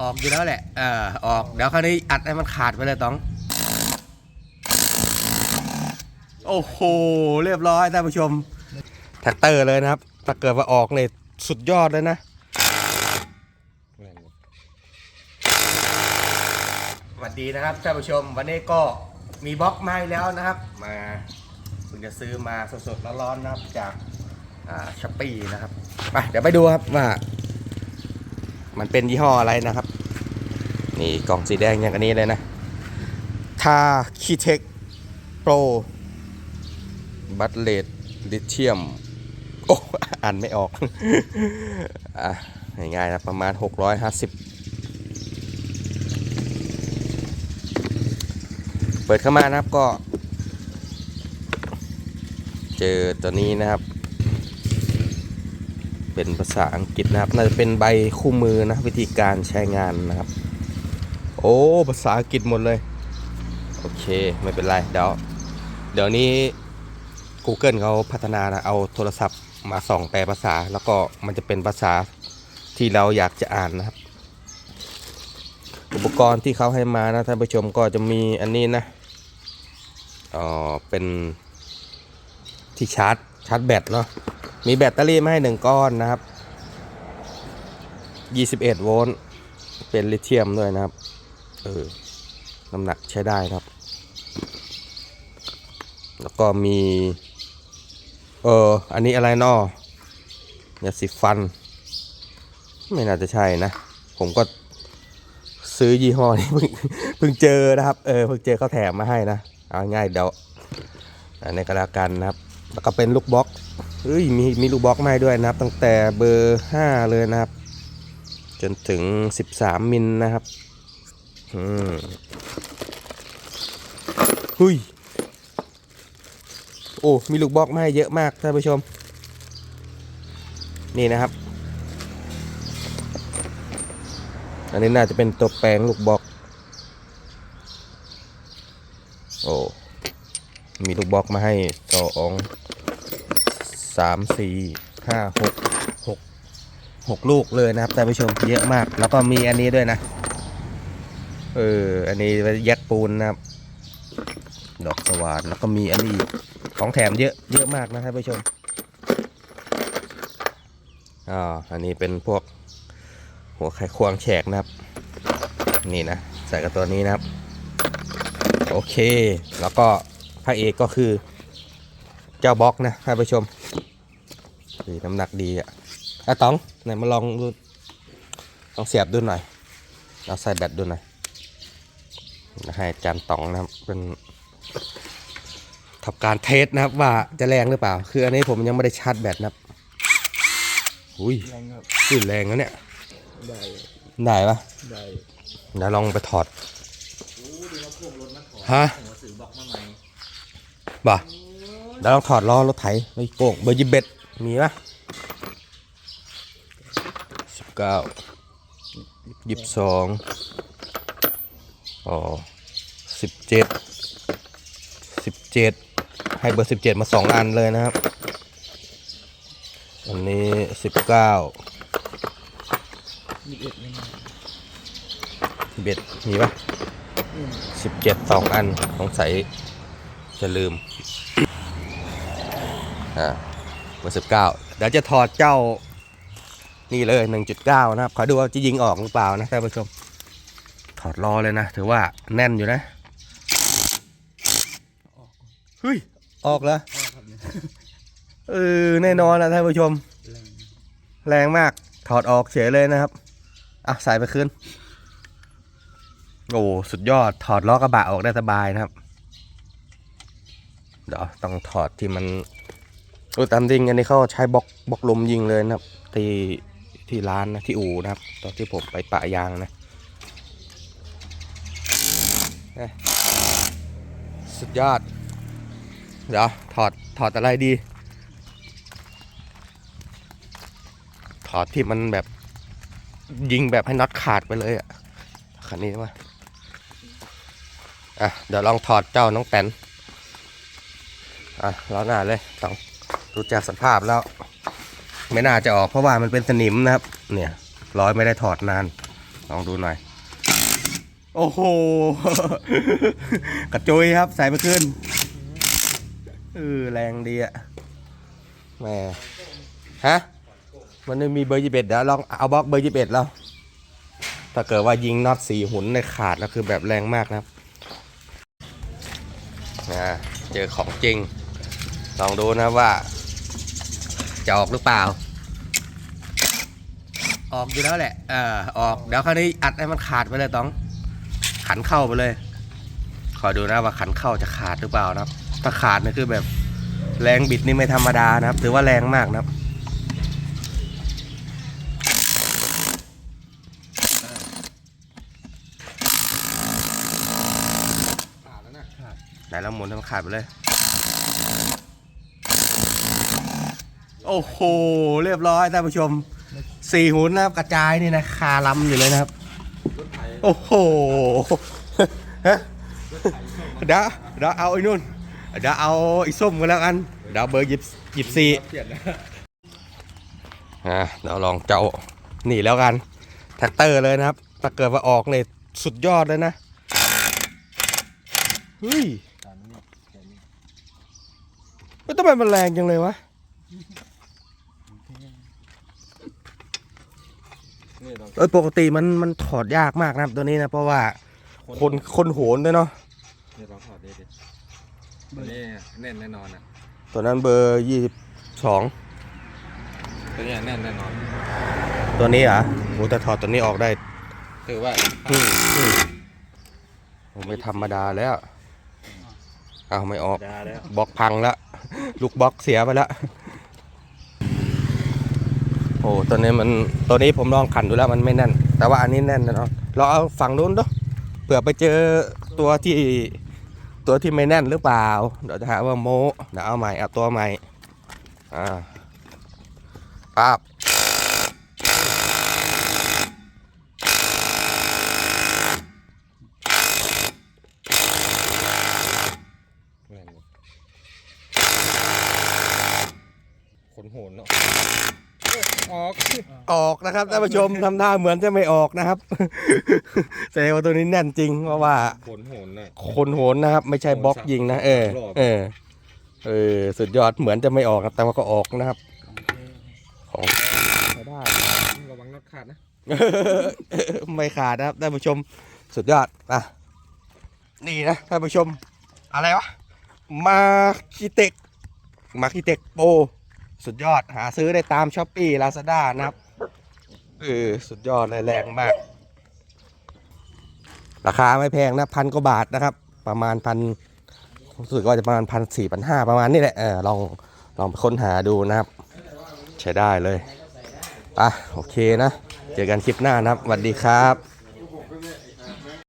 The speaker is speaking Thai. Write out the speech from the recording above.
ออกอยู่แล้วแหละ เออออก เดี๋ยวคราวนี้อัดให้มันขาดไปเลยต้อง โอ้โห เรียบร้อยท่านผู้ชม แท็กเตอร์เลยนะครับ ถ้าเกิดว่าออกเนี่ยสุดยอดเลยนะ สวัสดีนะครับท่านผู้ชม วันนี้ก็มีบล็อกมาให้แล้วนะครับ มาเพิ่งจะซื้อมาสดๆร้อนๆนะครับจากอ่าช้อปปี้นะครับ ไปเดี๋ยวไปดูครับว่า มันเป็นยี่ห้ออะไรนะครับ นี่กล่องสีแดงอย่างอันนี้เลยนะทาคีเทคโปรบัตเลดลิเทียม โอ้อ่านไม่ออก อะง่ายๆนะประมาณ 650 เปิดเข้ามานะครับก็ เจอตัวนี้นะครับ เป็นภาษาอังกฤษนะครับ น่าจะเป็นใบคู่มือนะวิธีการใช้งานนะครับ โอ้ภาษาอังกฤษหมดเลย โอเคไม่เป็นไรเดี๋ยวเดี๋ยวนี้ Google เขาพัฒนานะเอาโทรศัพท์มาส่องแปลภาษา แล้วก็มันจะเป็นภาษาที่เราอยากจะอ่านนะครับ อุปกรณ์ที่เขาให้มานะท่านผู้ชมก็จะมีอันนี้นะอ๋อเป็นที่ชาร์จ ชาร์จแบตเนาะมีแบตเตอรี่มาให้หนึ่งก้อนนะครับ21โวลต์เป็นลิเธียมด้วยนะครับเออน้ำหนักใช้ได้ครับ แล้วก็มี เอออันนี้อะไรนอยาสีฟัน ไม่น่าจะใช่นะ ผมก็ซื้อยี่ห้อนี้เพิ่งเพิ่งเจอนะครับ เออเพิ่งเจอเขาแถมมาให้นะ เอาง่ายเดี๋ยวในกระดากันนะครับ แล้วก็เป็นลูกบล็อกเฮ้ยมีมีลูกบล็อกมาให้ด้วยนะครับ ตั้งแต่เบอร์5เลยนะครับ จนถึง13มิลนะครับอืมหุยโอ้มีลูกบล็อกมาให้เยอะมากท่านผู้ชม นี่นะครับ อันนี้น่าจะเป็นตัวแปลงลูกบล็อก โอ้ มีลูกบล็อกมาให้สองสามสี่ห้าหกหกหกลูกเลยนะครับท่านผู้ชมเยอะมาก แล้วก็มีอันนี้ด้วยนะ เออ อันนี้ไว้ยัดปูนนะครับ ดอกสว่านแล้วก็มีอันนี้ของแถมเยอะเยอะมากนะท่านผู้ชมอ่าอันนี้เป็นพวกหัวไขควงแฉกนะครับ นี่นะใส่กับตัวนี้นะครับ โอเค แล้วก็ พระเอกก็คือเจ้าบล็อกนะท่านผู้ชมดีน้ำหนักดีอะอะต๋องไหนมาลองดูลองเสียบดูหน่อยเราใส่แบตดูหน่อยให้อาจารย์ต๋องนะครับเป็นทำการเทสนะครับว่าจะแรงหรือเปล่า คืออันนี้ผมยังไม่ได้ชาร์จแบตนะครับอุ้ยแรงครับขึ้นแรงนะเนี่ย ได้ได้ปะได้เดี๋ยวลองไปถอดโอ้ดีมาพวกรถมาถอดฮะหัวสื่อบอกมาใหม่ บ่ะเดี๋ยวลองถอดล้อรถไถไปโก่งเบอร์ยิบเบ็ดมีปะสิบเก้ายี่สิบสองอ๋อสิบเจ็ดสิบเจ็ดให้เบอร์สิบเจ็ดมาสองอันเลยนะครับ อันนี้สิบเก้ามีเอ็ดไหมเบ็ดมีปะสิบเจ็ดสองอันสงสัย จะลืมอ่าเบอร์สิบเก้าเดี๋ยวจะถอดเจ้านี่เลยหนึ่งจุดเก้านะครับ ขอดูว่าจะยิงออกหรือเปล่านะท่านผู้ชม ถอดรอเลยนะ ถือว่าแน่นอยู่นะ เฮ้ย ออกแล้วเออ แน่นอนนะท่านผู้ชม แรงมาก ถอดออกเฉยเลยนะครับ อะ ใส่ไปคืนโอ้ สุดยอด ถอดล้อกระบะออกได้สบายนะครับ เดี๋ยวต้องถอดที่มันโอ้ตามจริงอันนี้เขาใช้บล็อกบล็อกลมยิงเลยนะครับ ที่ที่ร้านนะที่อู่นะครับ ตอนที่ผมไปปะยางนะสุดยอด เดี๋ยวถอดถอดอะไรดี ถอดที่มันแบบยิงแบบให้น็อตขาดไปเลยอะคันนี้ว่าอะ เดี๋ยวลองถอดเจ้าน้องแตน อะล้อหน้าเลยต้องดูจากสภาพแล้ว ไม่น่าจะออกเพราะว่ามันเป็นสนิมนะครับ เนี่ยร้อยไม่ได้ถอดนาน ลองดูหน่อย โอ้โห กระจุยครับใส่ไปขึ้นเออแรงดีอะแหม่ฮะ มันไม่มีเบอร์ยี่สิบเอ็ดเดี๋ยวลองเอาบล็อกเบอร์ยี่สิบเอ็ดแล้ว ถ้าเกิดว่ายิงน็อตสี่หุ่นในขาดแล้วคือแบบแรงมากนะครับนะเจอของจริง ลองดูนะว่า จะออกหรือเปล่า ออกอยู่แล้วแหละ เออออก เดี๋ยวคราวนี้อัดให้มันขาดไปเลยต้อง ขันเข้าไปเลย คอยดูนะว่าขันเข้าจะขาดหรือเปล่านะครับ ถ้าขาดนี่คือแบบแรงบิดนี่ไม่ธรรมดานะครับ ถือว่าแรงมากนะครับขาดแล้วนะไหนเราหมุนให้มันขาดไปเลย โอ้โห เรียบร้อยท่านผู้ชมสี่หุ่นนะครับ กระจายนี่นะคาลำอยู่เลยนะครับ โอ้โหฮะเดี๋ยวเดี๋ยวเอาไอ้นู่นเดี๋ยวเอาไอ้ส้มกันแล้วกันเดี๋ยวเบอร์หยิบหยิบสี่เปลี่ยนนะอะเดี๋ยวลองเจ้านี่แล้วกัน แท็กเตอร์เลยนะครับ ถ้าเกิดว่าออกเนี่ยสุดยอดเลยนะเฮ้ยตามนี้แค่นี้ไม่ต้องไปมันแรงจังเลยวะ นี่เราเอ้ยปกติมันมันถอดยากมากนะครับตัวนี้นะเพราะว่าคนคนโหนด้วยเนาะนี่เราถอดได้ดิตัวนี้แน่นแน่นอนอะตัวนั้นเบอร์ยี่สิบสองตัวนี้แน่นแน่นอนตัวนี้เหรอะโหแต่ถอดตัวนี้ออกได้ถือว่าอืมอืมผมไม่ธรรมดาแล้วอ้าวไม่ออก ดาแล้ว บล็อกพังแล้วลูกบล็อกเสียไปแล้ว โอ้ตัวนี้มันตัวนี้ผมลองขันดูแล้วมันไม่แน่น แต่ว่าอันนี้แน่นนะเนาะเราเอาฝั่งนู้นดูเผื่อไปเจอตัวที่ตัวที่ไม่แน่นหรือเปล่าเดี๋ยวจะหาว่าโมเดี๋ยวเอาใหม่เอาตัวใหม่อ่าปั๊บขนโหนเนาะ ออกออกนะครับท่านผู้ชมทำท่าเหมือนจะไม่ออกนะครับ แสดงว่าตัวนี้แน่นจริงเพราะว่าขนโหนน่ะ คนโหนนะครับ ไม่ใช่บล็อกยิงนะเออรอบเออเออสุดยอดเหมือนจะไม่ออกครับแต่ว่าก็ออกนะครับของใช้ได้ระวังน็อตขาดนะ ไม่ขาดนะครับท่านผู้ชมสุดยอดอะนี่นะท่านผู้ชม อะไรวะมาคิเตกมาคิเตกโป สุดยอดหาซื้อได้ตามช้อปปี้ลาซาด้านะครับเออสุดยอดเลยแรงมาก ราคาไม่แพงนะพันกว่าบาทนะครับ ประมาณพันรู้สึกว่าจะประมาณพันสี่พันห้าประมาณนี้แหละเออลองลองไปค้นหาดูนะครับ ใช้ได้เลยอะโอเคนะ เจอกันคลิปหน้านะครับสวัสดีครับ